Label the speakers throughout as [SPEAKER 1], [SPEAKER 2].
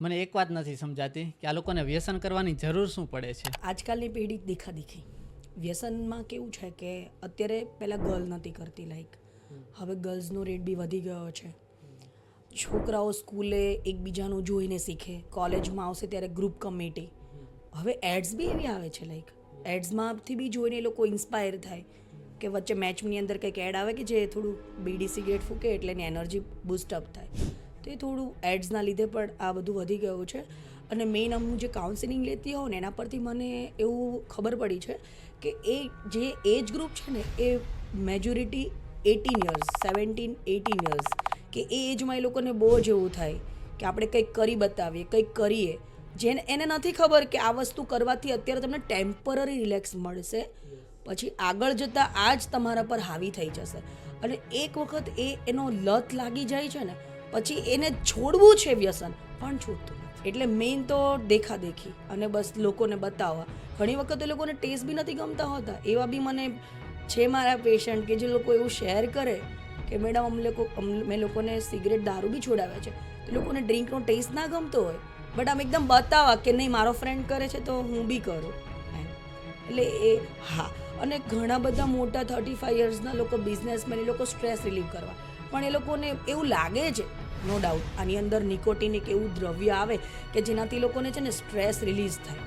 [SPEAKER 1] મને એક વાત નથી સમજાતી કે આ લોકોને વ્યસન કરવાની જરૂર શું પડે છે?
[SPEAKER 2] આજકાલની પેઢી દેખાદેખી વ્યસનમાં કેવું છે કે અત્યારે પહેલાં ગર્લ નથી કરતી લાઈક હવે ગર્લ્સનો રેટ બી વધી ગયો છે. છોકરાઓ સ્કૂલે એકબીજાનું જોઈને શીખે, કોલેજમાં આવશે ત્યારે ગ્રુપ કમિટી હવે એડ્સ બી એવી આવે છે લાઈક એડ્સમાંથી બી જોઈને એ લોકો ઇન્સ્પાયર થાય કે વચ્ચે મેચની અંદર કંઈક એડ આવે કે જે થોડું બીડી સિગરેટ ફૂકે એટલે એની એનર્જી બુસ્ટઅપ થાય. તો એ થોડું એડ્સના લીધે પણ આ બધું વધી ગયું છે. અને મેઇન હું જે કાઉન્સિલિંગ લેતી હોઉં ને, એના પરથી મને એવું ખબર પડી છે કે એ જે એજ ગ્રુપ છે ને, એ majority eighteen years seventeen eighteen years કે એ એજમાં એ લોકોને બહુ જ એવું થાય કે આપણે કંઈક કરી બતાવીએ, કંઈક કરીએ. જેને, એને નથી ખબર કે આ વસ્તુ કરવાથી અત્યારે તમને ટેમ્પરરી રિલેક્સ મળશે. પછી આગળ જતાં આ જ તમારા પર હાવી થઈ જશે. અને એક વખત એ એનો લત લાગી જાય છે ને પછી એને છોડવું છે વ્યસન, પણ છૂટતું એટલે મેઇન તો દેખાદેખી અને બસ લોકોને બતાવવા. ઘણી વખત એ લોકોને ટેસ્ટ બી નથી ગમતા હોતા. એવા બી મને છે મારા પેશન્ટ કે જે લોકો એવું શેર કરે કે, મેડમ, અમને લોકો મેં લોકોને સિગરેટ દારૂ બી છોડાવે છે. તો લોકોને ડ્રિંકનો ટેસ્ટ ના ગમતો હોય. બટ આમ એકદમ બતાવવા કે, નહીં, મારો ફ્રેન્ડ કરે છે તો હું બી કરું. એટલે એ, હા. અને ઘણા બધા મોટા થર્ટી ફાઈવ યર્સના લોકો બિઝનેસમેન એ લોકો સ્ટ્રેસ રિલીવ કરવા. પણ એ લોકોને એવું લાગે છે નો ડાઉટ આની અંદર નિકોટિન એક એવું દ્રવ્ય આવે કે જેનાથી લોકોને છે ને સ્ટ્રેસ રિલીઝ થાય.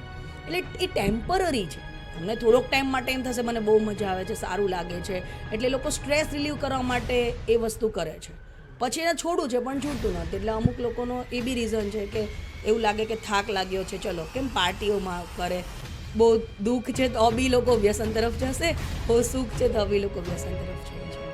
[SPEAKER 2] એટલે એ ટેમ્પરરી છે. તમને થોડોક ટાઈમ માટે એમ થશે, મને બહુ મજા આવે છે, સારું લાગે છે. એટલે લોકો સ્ટ્રેસ રિલીવ કરવા માટે એ વસ્તુ કરે છે. પછી એને છોડવું છે, પણ છૂટતું નથી. એટલે અમુક લોકોનો એ બી રીઝન છે કે એવું લાગે કે થાક લાગ્યો છે. ચલો, કેમ પાર્ટીઓમાં કરે? બહુ દુઃખ છે તો બી લોકો વ્યસન તરફ જશે, બહુ સુખ છે તો બી લોકો વ્યસન તરફ જશે